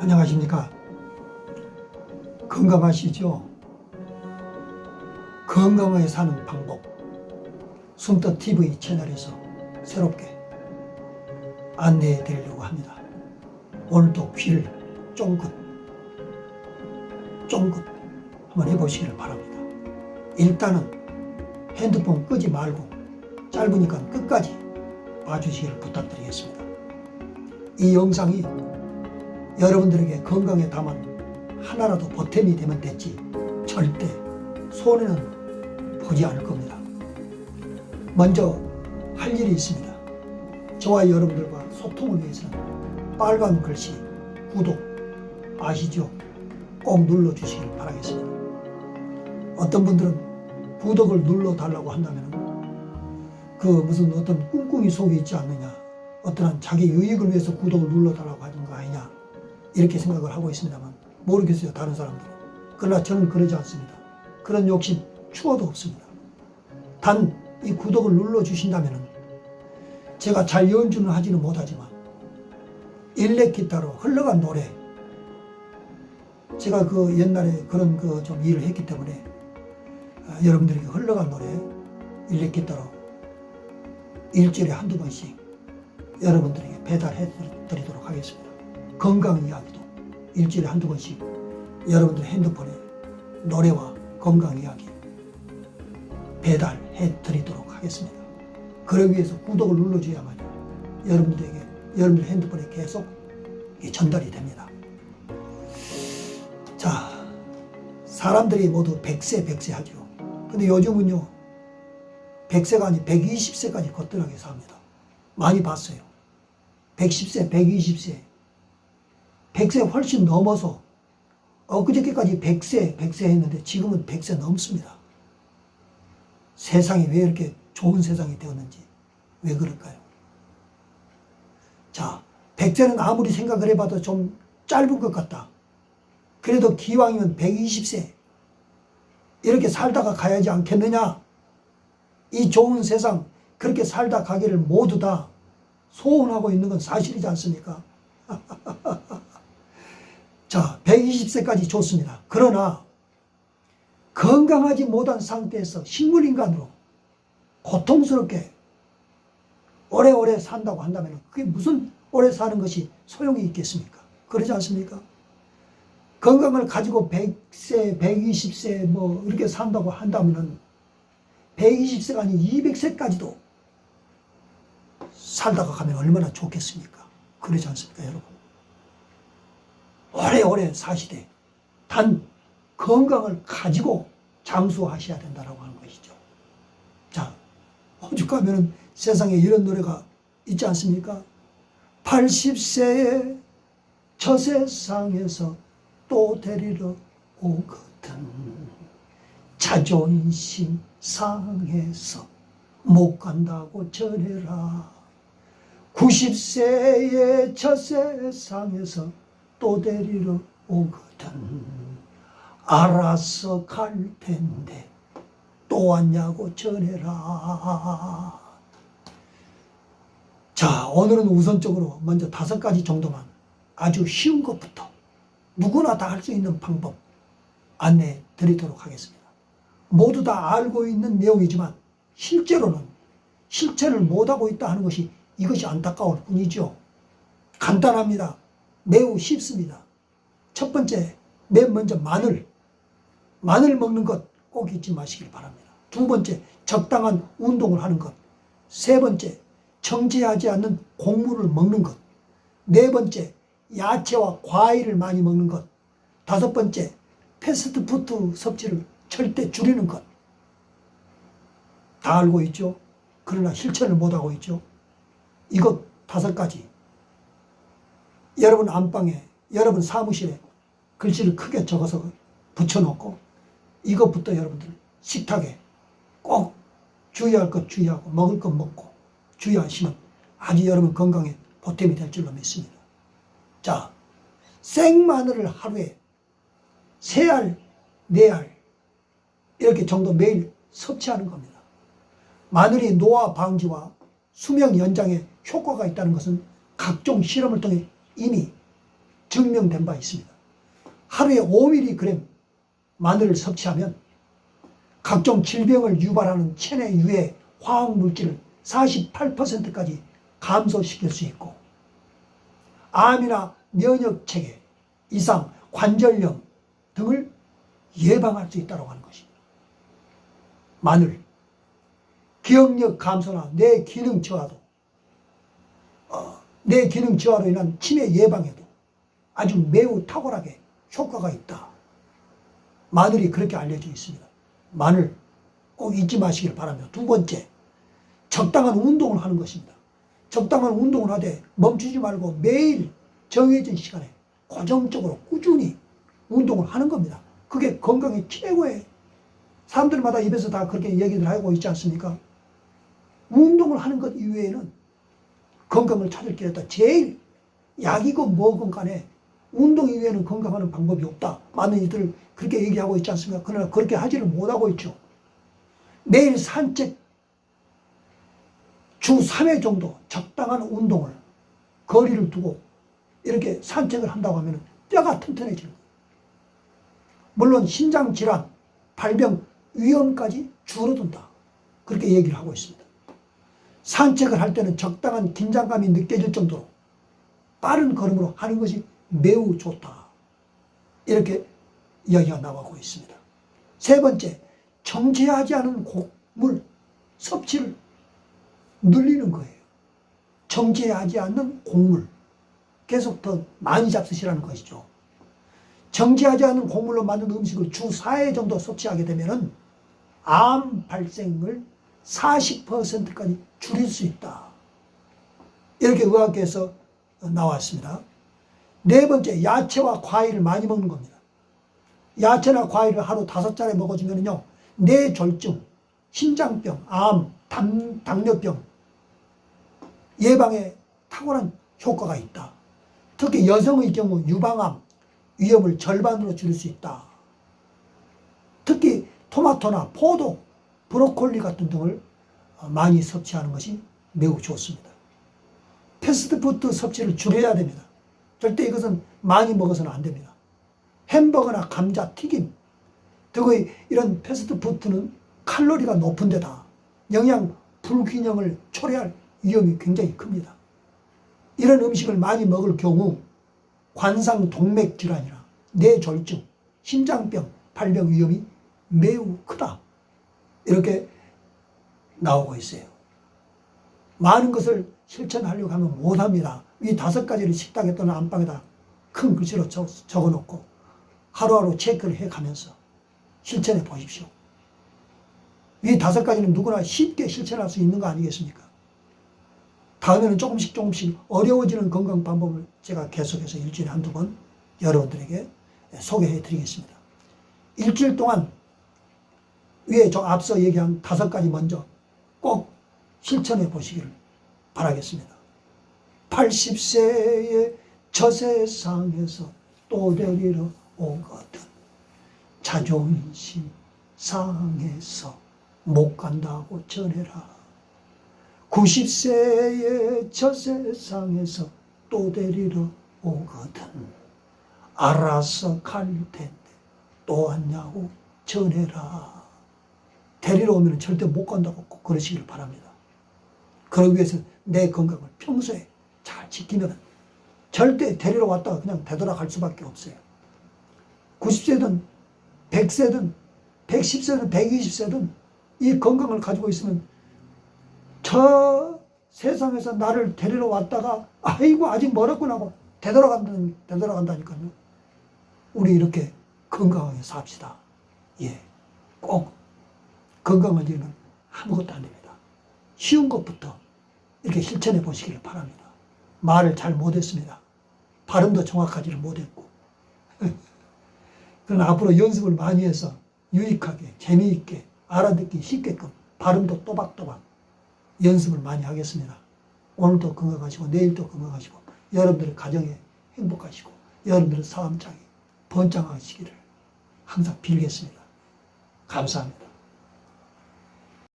안녕하십니까. 건강하시죠? 건강하게 사는 방법. 숨떠 TV 채널에서 새롭게 안내해 드리려고 합니다. 오늘도 귀를 쫑긋, 쫑긋 한번 해보시기를 바랍니다. 일단은 핸드폰 끄지 말고 짧으니까 끝까지 봐주시기를 부탁드리겠습니다. 이 영상이 여러분들에게 건강에 담은 하나라도 보탬이 되면 됐지 절대 손해는 보지 않을 겁니다. 먼저 할 일이 있습니다. 저와 여러분들과 소통을 위해서는 빨간 글씨 구독 아시죠? 꼭 눌러주시길 바라겠습니다. 어떤 분들은 구독을 눌러달라고 한다면 그 무슨 어떤 꿍꿍이 속에 있지 않느냐 어떠한 자기 유익을 위해서 구독을 눌러달라고 하는 거 아니냐 이렇게 생각을 하고 있습니다만 모르겠어요 다른 사람들은. 그러나 저는 그러지 않습니다. 그런 욕심 추워도 없습니다. 단 이 구독을 눌러주신다면 제가 잘 연주는 하지는 못하지만 일렉 기타로 흘러간 노래 제가 그 옛날에 그런 그 좀 일을 했기 때문에 아, 여러분들에게 흘러간 노래 일렉 기타로 일주일에 한두 번씩 여러분들에게 배달해 드리도록 하겠습니다. 건강 이야기도 일주일에 한두 번씩 여러분들 핸드폰에 노래와 건강 이야기 배달해 드리도록 하겠습니다. 그러기 위해서 구독을 눌러줘야만 여러분들에게 여러분들 핸드폰에 계속 전달이 됩니다. 자, 사람들이 모두 100세, 100세 하죠. 근데 요즘은요, 100세가 아니 120세까지 거뜬하게 삽니다. 많이 봤어요. 110세, 120세, 100세 훨씬 넘어서 엊그저께까지 100세, 100세 했는데 지금은 100세 넘습니다. 세상이 왜 이렇게 좋은 세상이 되었는지 왜 그럴까요? 자, 100세는 아무리 생각을 해봐도 좀 짧은 것 같다. 그래도 기왕이면 120세 이렇게 살다가 가야지 않겠느냐? 이 좋은 세상 그렇게 살다 가기를 모두 다 소원하고 있는 건 사실이지 않습니까? 자, 120세까지 좋습니다. 그러나 건강하지 못한 상태에서 식물인간으로 고통스럽게 오래오래 산다고 한다면 그게 무슨 오래 사는 것이 소용이 있겠습니까? 그러지 않습니까? 건강을 가지고 100세, 120세 뭐 이렇게 산다고 한다면은 120세가 아닌 200세까지도 살다가 가면 얼마나 좋겠습니까? 그러지 않습니까, 여러분? 오래오래 사시되 단 건강을 가지고 장수하셔야 된다라고 하는 것이죠. 자, 오죽 하면은 세상에 이런 노래가 있지 않습니까? 80세에 저 세상에서 또 데리러 오거든. 자존심 상해서 못 간다고 전해라. 90세의 저 세상에서 또 데리러 오거든. 알아서 갈 텐데 또 왔냐고 전해라. 자, 오늘은 우선적으로 먼저 다섯 가지 정도만 아주 쉬운 것부터 누구나 다 할 수 있는 방법 안내 드리도록 하겠습니다. 모두 다 알고 있는 내용이지만 실제로는 실천을 못하고 있다 하는 것이 이것이 안타까울 뿐이죠. 간단합니다. 매우 쉽습니다. 첫 번째, 맨 먼저 마늘. 마늘 먹는 것 꼭 잊지 마시길 바랍니다. 두 번째, 적당한 운동을 하는 것. 세 번째, 정제하지 않는 곡물을 먹는 것. 네 번째, 야채와 과일을 많이 먹는 것. 다섯 번째, 패스트푸드 섭취를 절대 줄이는 것. 다 알고 있죠? 그러나 실천을 못하고 있죠? 이것 다섯 가지. 여러분 안방에, 여러분 사무실에 글씨를 크게 적어서 붙여놓고 이것부터 여러분들 식탁에 꼭 주의할 것 주의하고 먹을 것 먹고 주의하시면 아주 여러분 건강에 보탬이 될 줄로 믿습니다. 자, 생마늘을 하루에 세 알, 네 알, 이렇게 정도 매일 섭취하는 겁니다. 마늘이 노화 방지와 수명 연장에 효과가 있다는 것은 각종 실험을 통해 이미 증명된 바 있습니다. 하루에 5mg 마늘을 섭취하면 각종 질병을 유발하는 체내 유해 화학 물질을 48%까지 감소시킬 수 있고 암이나 면역 체계 이상 관절염 등을 예방할 수 있다고 하는 것입니다. 마늘 기억력 감소나 뇌 기능 저하도 어, 뇌 기능 저하로 인한 치매 예방에도 아주 매우 탁월하게 효과가 있다. 마늘이 그렇게 알려져 있습니다. 마늘 꼭 잊지 마시길 바랍니다. 두 번째, 적당한 운동을 하는 것입니다. 적당한 운동을 하되 멈추지 말고 매일 정해진 시간에 고정적으로 꾸준히 운동을 하는 겁니다. 그게 건강의 최고의 사람들마다 입에서 다 그렇게 얘기들 하고 있지 않습니까? 운동을 하는 것 이외에는 건강을 찾을 길에 다 제일 약이건 뭐건 간에 운동 이외에는 건강하는 방법이 없다. 많은 이들 그렇게 얘기하고 있지 않습니까? 그러나 그렇게 하지를 못하고 있죠. 매일 산책 주 3회 정도 적당한 운동을 거리를 두고 이렇게 산책을 한다고 하면 뼈가 튼튼해지는 거예요. 물론 신장 질환, 발병 위험까지 줄어든다. 그렇게 얘기를 하고 있습니다. 산책을 할 때는 적당한 긴장감이 느껴질 정도로 빠른 걸음으로 하는 것이 매우 좋다. 이렇게 이야기가 나오고 있습니다. 세 번째, 정제하지 않은 곡물 섭취를 늘리는 거예요. 정제하지 않는 곡물. 계속 더 많이 잡수시라는 것이죠. 정제하지 않은 곡물로 만든 음식을 주 4회 정도 섭취하게 되면은 암 발생을 40%까지 줄일 수 있다. 이렇게 의학계에서 나왔습니다. 네 번째, 야채와 과일을 많이 먹는 겁니다. 야채나 과일을 하루 다섯 잔에 먹어주면요, 뇌졸중, 신장병, 암, 당, 당뇨병 예방에 탁월한 효과가 있다. 특히 여성의 경우 유방암 위험을 절반으로 줄일 수 있다. 특히 토마토나 포도, 브로콜리 같은 등을 많이 섭취하는 것이 매우 좋습니다. 패스트푸드 섭취를 줄여야 됩니다. 절대 이것은 많이 먹어서는 안 됩니다. 햄버거나 감자, 튀김 등의 이런 패스트푸드는 칼로리가 높은 데다 영양 불균형을 초래할 위험이 굉장히 큽니다. 이런 음식을 많이 먹을 경우 관상 동맥 질환이나 뇌졸중, 심장병 발병 위험이 매우 크다. 이렇게 나오고 있어요. 많은 것을 실천하려고 하면 못합니다. 이 다섯 가지를 식당에 또는 안방에다 큰 글씨로 적, 적어놓고 하루하루 체크를 해가면서 실천해 보십시오. 이 다섯 가지는 누구나 쉽게 실천할 수 있는 거 아니겠습니까? 다음에는 조금씩 조금씩 어려워지는 건강 방법을 제가 계속해서 일주일에 한두 번 여러분들에게 소개해 드리겠습니다. 일주일 동안 위에 저 앞서 얘기한 다섯 가지 먼저 꼭 실천해 보시기를 바라겠습니다. 80세의 저 세상에서 또 데리러 오거든 자존심 상해서 못 간다고 전해라. 90세의 저 세상에서 또 데리러 오거든. 알아서 갈 텐데 또 왔냐고 전해라. 데리러 오면 절대 못 간다고 꼭 그러시길 바랍니다. 그러기 위해서 내 건강을 평소에 잘 지키면 절대 데리러 왔다가 그냥 되돌아갈 수밖에 없어요. 90세든 100세든 110세든 120세든 이 건강을 가지고 있으면 저 세상에서 나를 데리러 왔다가 아이고 아직 멀었구나 하고 되돌아간다는 되돌아간다니까요. 우리 이렇게 건강하게 삽시다. 예, 꼭 건강을 위해는 아무것도 안 됩니다. 쉬운 것부터 이렇게 실천해 보시기를 바랍니다. 말을 잘 못했습니다. 발음도 정확하지를 못했고. 그러나 앞으로 연습을 많이 해서 유익하게, 재미있게, 알아듣기 쉽게끔 발음도 또박또박 연습을 많이 하겠습니다. 오늘도 건강하시고 내일도 건강하시고 여러분들의 가정에 행복하시고 여러분들의 사업장이 번창하시기를 항상 빌겠습니다. 감사합니다.